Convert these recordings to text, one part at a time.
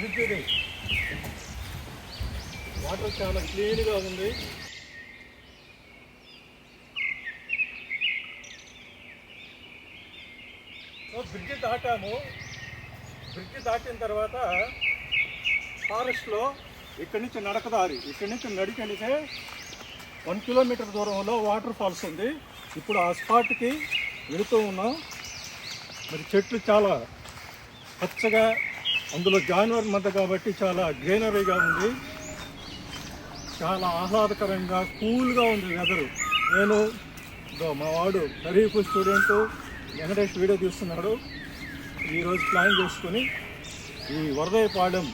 Bridge water చాలా క్లీన్గా ఉంది. So bridge దాటాము. బ్రిడ్జ్ దాటిన తర్వాత ఫారెస్ట్లో ఇక్కడి నుంచి నడకదారి ఇక్కడి నుంచి నడికెళితే వన్ కిలోమీటర్ దూరంలో వాటర్ ఫాల్స్ ఉంది. ఇప్పుడు ఆ స్పాట్కి వెళుతూ ఉన్నాం. మరి చెట్లు చాలా పచ్చగా అందులో జాన్వర్ మధ్య కాబట్టి చాలా గ్రీనరీగా ఉంది. చాలా ఆహ్లాదకరంగా కూల్గా ఉంది వెదరు. నేను మా వాడు ఖరీఫ్ స్టూడెంట్ వెంకటేష్ వీడియో తీస్తున్నాడు. ఈరోజు ప్లాన్ చేసుకొని ఈ వరదయపాలెం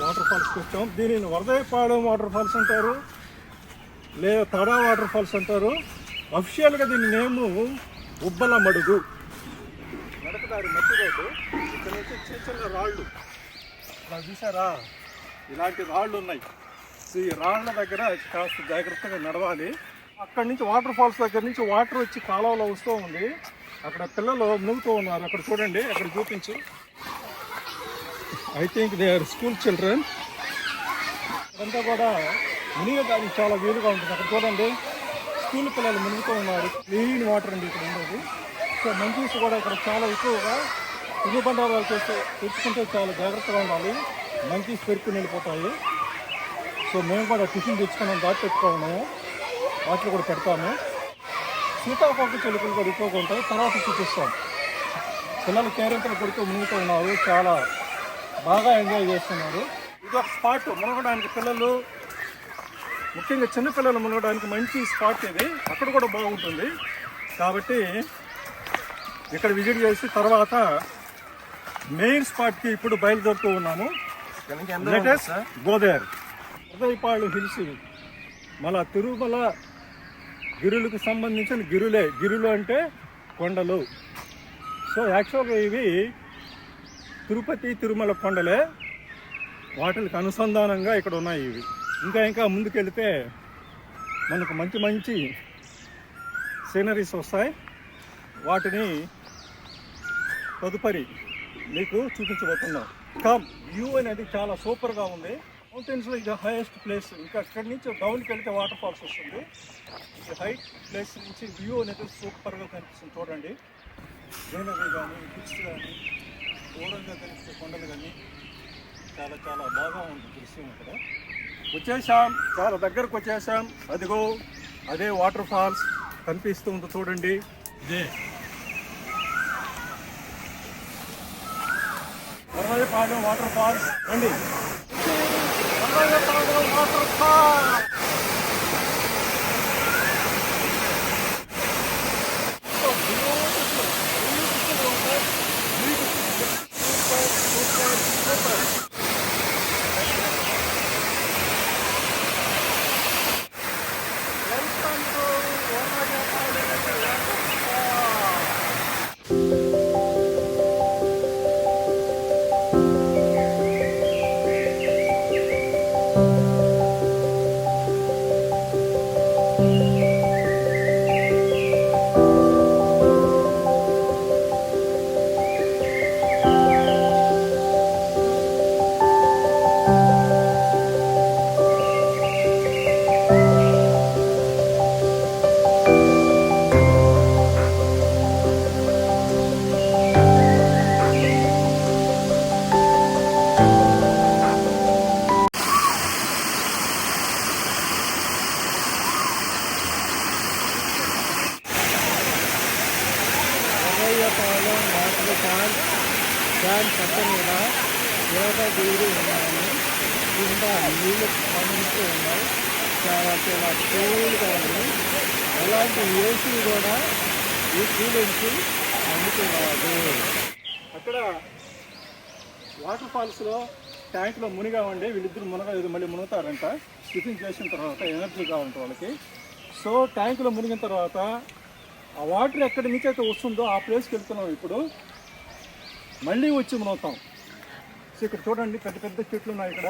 వాటర్ ఫాల్స్కి వచ్చాం. దీనిని వరదయపాలెం వాటర్ ఫాల్స్ అంటారు లేదా తడా వాటర్ ఫాల్స్ అంటారు. అఫిషియల్గా దీని నేము ఉబ్బల మడుగు నడకదారి మధ్య రోడ్డు ఇక్కడ నుంచి చిన్న చిన్న రాళ్ళు. ఇలా చూసారా? ఇలాంటి రాళ్ళు ఉన్నాయి. సో ఈ రాళ్ళ దగ్గర కాస్త జాగ్రత్తగా నడవాలి. అక్కడి నుంచి వాటర్ ఫాల్స్ దగ్గర నుంచి వాటర్ వచ్చి కాలువలో వస్తూ ఉంది. అక్కడ పిల్లలు మునుగుతూ ఉన్నారు. అక్కడ చూడండి అక్కడ చూపించు. I think they are school children అంతా కూడా మునిగడానికి చాలా వీలుగా ఉంటుంది. అక్కడ చూడండి స్కూల్ పిల్లలు మునుగుతూ ఉన్నారు. క్లీన్ వాటర్ అండి ఇక్కడ ఉండేది. సో మంకీస్ కూడా ఇక్కడ చాలా ఎక్కువగా తినుబండారాలు చేస్తే తెచ్చుకుంటే చాలా జాగ్రత్తగా ఉండాలి. మంకీస్ పెరుక్కుని వెళ్ళిపోతాయి. సో మేము కూడా టిఫిన్ తెచ్చుకున్నాం దాటి పెట్టుకున్నాము వాటిలో కూడా పెడతాము. సీతాకోక చెలుకలు కూడా ఎక్కువగా ఉంటాయి. తర్వాత చూపిస్తాం. పిల్లలు కేరింతలు కొడుతూ మునుగుతూ ఉన్నారు. చాలా బాగా ఎంజాయ్ చేస్తున్నారు. ఇది ఒక స్పాట్ మునగడానికి పిల్లలు ముఖ్యంగా చిన్నపిల్లలు మునగడానికి మంచి స్పాట్ ఇది. అక్కడ కూడా బాగుంటుంది. కాబట్టి ఇక్కడ విజిట్ చేసి తర్వాత మెయిన్ స్పాట్కి ఇప్పుడు బయలుదేరుతూ ఉన్నాము. లేటెస్ట్ ఉదయపాడు హిల్స్ మన తిరుమల గిరులకు సంబంధించిన గిరులే. గిరులు అంటే కొండలు. సో యాక్చువల్గా ఇవి తిరుపతి తిరుమల కొండలే. వాటికి అనుసంధానంగా ఇక్కడ ఉన్నాయి ఇవి. ఇంకా ఇంకా ముందుకెళ్తే మనకు మంచి మంచి సీనరీస్ వస్తాయి. వాటిని తదుపరి మీకు చూపించబోతున్నాం. కమ్ వ్యూ అనేది చాలా సూపర్గా ఉంది. మౌంటైన్స్లో ఇది హైయెస్ట్ ప్లేస్ ఇంకా అక్కడి నుంచి డౌన్కి వెళ్తే వాటర్ ఫాల్స్ వస్తుంది. ఈ హైట్ ప్లేస్ నుంచి వ్యూ అనేది సూపర్గా కనిపిస్తుంది. చూడండి. గ్రీనరీ కానీ హిల్స్ కానీ దూరంగా కనిపిస్తే కొండలు కానీ చాలా చాలా బాగా ఉంది దృశ్యం ఇక్కడ. వచ్చేసాం. చాలా దగ్గరకు వచ్చేసాం. అదిగో అదే వాటర్ ఫాల్స్ కనిపిస్తూ ఉంది చూడండి. ఇదే. వరదపాలెం వాటర్ ఫాల్స్ రండి water fall. Varayyapalem water fall దాని పక్కన కూడా యోగా డిగ్రీ ఉన్నాయి కింద నీళ్ళు పండిస్తూ ఉన్నాయి. చాలా చాలా కూల్గా ఉంది. అలాంటి ఏసీ కూడా ఈ కూలింగ్కి అందుకోరాదు అక్కడ వాటర్ ఫాల్స్లో ట్యాంక్లో మునిగా ఉండి వీళ్ళిద్దరు మునగ ఇది మళ్ళీ మునుగుతారంట. టిఫిన్ చేసిన తర్వాత ఎనర్జీ కావాలంట వాళ్ళకి. సో ట్యాంకులో మునిగిన తర్వాత ఆ వాటర్ ఎక్కడి నుంచి అయితే వస్తుందో ఆ ప్లేస్కి వెళ్తున్నాం ఇప్పుడు. మళ్ళీ వచ్చి మునవుతాం సో ఇక్కడ చూడండి పెద్ద పెద్ద చెట్లు ఉన్నాయి ఇక్కడ.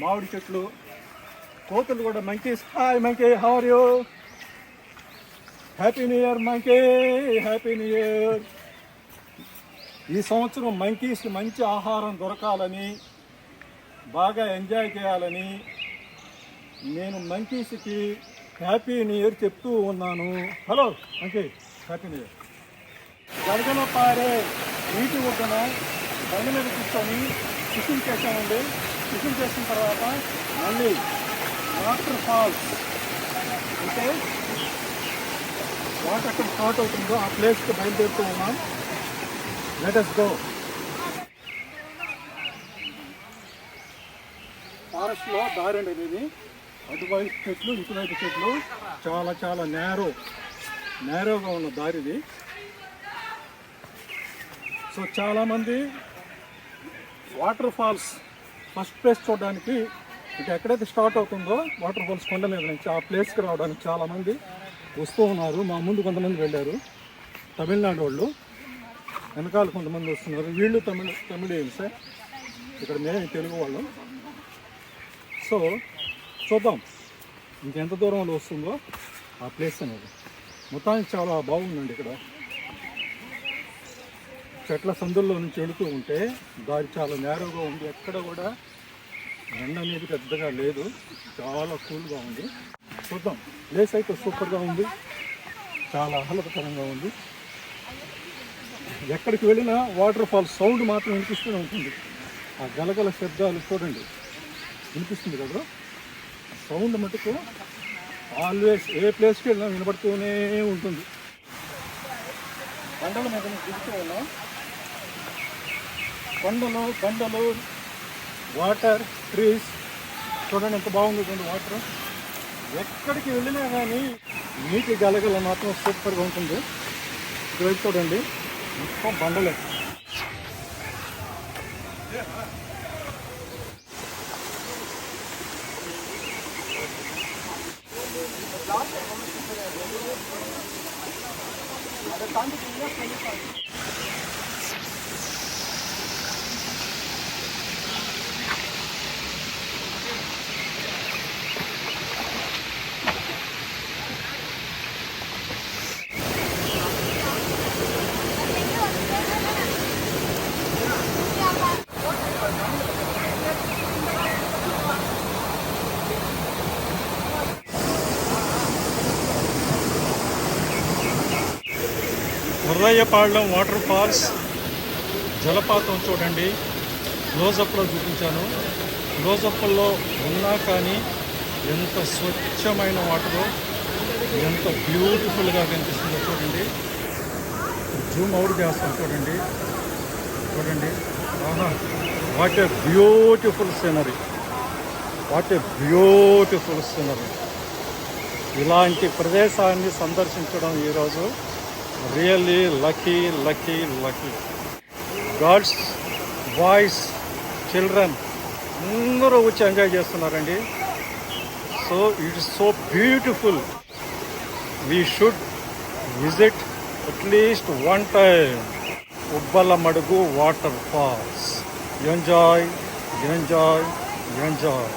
మామిడి చెట్లు కోతులు కూడా monkeys. Hi monkey how are you happy new year monkey happy new year ఈ సంవత్సరం మంకీస్కి మంచి ఆహారం దొరకాలని బాగా ఎంజాయ్ చేయాలని నేను మంకీస్కి హ్యాపీ న్యూ ఇయర్ చెప్తూ ఉన్నాను. Hello monkey happy new year. గడగన పారే నీటి ఒడ్డున బండి మీద కూర్చొని టిఫిన్ చేశామండి టిఫిన్ చేసిన తర్వాత మళ్ళీ వాటర్ ఫాల్స్. అంటే వాటర్ ఎక్కడ స్టార్ట్ అవుతుందో ఆ ప్లేస్కి బయలుదేరుతూ ఉన్నాం. లెటస్ గో ఫారెస్ట్లో దారండి ఇది. అటువైపు చెట్లు ఇటువైపు చెట్లు. చాలా చాలా నేరో నేరోగా ఉన్న దారిది. సో చాలామంది వాటర్ ఫాల్స్ ఫస్ట్ ప్లేస్ చూడడానికి ఇక ఎక్కడైతే స్టార్ట్ అవుతుందో వాటర్ ఫాల్స్ కొండ మీద నుంచి ఆ ప్లేస్కి రావడానికి చాలామంది వస్తూ ఉన్నారు. మా ముందు కొంతమంది వెళ్ళారు. తమిళనాడు వాళ్ళు. వెనకాల కొంతమంది వస్తున్నారు. వీళ్ళు తమిళ తమిళియన్సే. ఇక్కడ మేము తెలుగు వాళ్ళం. సో చూద్దాం. ఇంకెంత దూరంలో వస్తుందో ఆ ప్లేస్ అనేది. మొత్తానికి చాలా బాగుందండి ఇక్కడ. చెట్ల సందుల్లో నుంచి వెళుతూ ఉంటే దారి చాలా నేరోగా ఉంది. ఎక్కడ కూడా ఎండ అనేది పెద్దగా లేదు. చాలా కూల్గా ఉంది. చూద్దాం. ప్లేస్ అయితే సూపర్గా ఉంది. చాలా ఆహ్లాదకరంగా ఉంది. ఎక్కడికి వెళ్ళినా వాటర్ ఫాల్ సౌండ్ మాత్రం వినిపిస్తూనే ఉంటుంది. ఆ గలగల శబ్దాలు చూడండి. వినిపిస్తుంది కదా? సౌండ్ మటుకు ఆల్వేస్ ఏ ప్లేస్కి వెళ్ళినా వినపడుతూనే ఉంటుంది. కొండల మీద నుంచి దిగుతూ ఉన్నాం కొండలు బండలు వాటర్ ట్రీస్ చూడండి ఎంత బాగుంది వాటర్ ఎక్కడికి వెళ్ళినా కానీ నీటి గలగల మాత్రం సూపర్గా ఉంటుంది. ఇటువైపు చూడండి మొత్తం బండలే. அதை தாண்டி బుర్రయ్యపాళ్ళం వాటర్ ఫాల్స్ జలపాతం చూడండి. క్లోజప్లో చూపించాను. క్లోజప్లో ఉన్నా కానీ ఎంత స్వచ్ఛమైన వాటరు ఎంత బ్యూటిఫుల్గా కనిపిస్తుందో చూడండి. జూమ్ అవుట్ చేస్తాం చూడండి. చూడండి. ఆహా what a beautiful scenery what a beautiful scenery ఇలాంటి ప్రదేశాన్ని సందర్శించడం ఈరోజు really lucky lucky lucky girls boys children అందరూ వచ్చి ఎంజాయ్ చేస్తున్నారండి. So it is so beautiful we should visit at least one time Ubbala Madugu water falls enjoy enjoy enjoy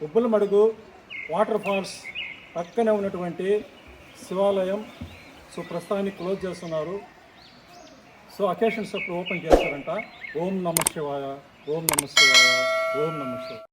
Ubbalamadugu water falls పక్కనే ఉన్నటువంటి శివాలయం. సో ప్రస్తుతానికి close చేస్తున్నారు. So occasions అప్పుడు open చేస్తారంట. ఓం నమ శివాయ ఓం నమ శివాయ ఓం నమ శివాయ.